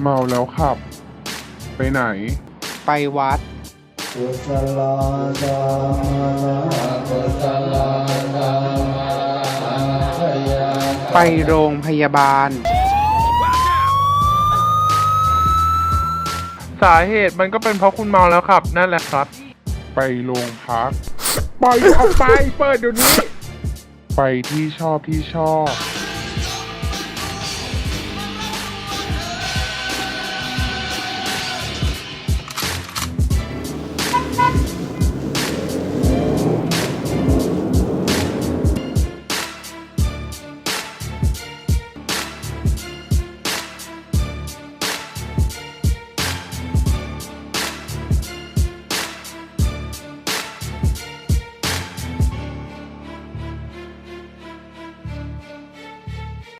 เมาแล้วขับ ไปไหน ไปวัดกุศลธรรมกุศลธรรมพยาไปโรงพยาบาล สาเหตุมันก็เป็นเพราะคุณเมาแล้วขับ นั่นแหละครับ ไปโรงพัก ปล่อยออกไป เปิดเดี๋ยวนี้ ไปที่ชอบที่ชอบ Bye.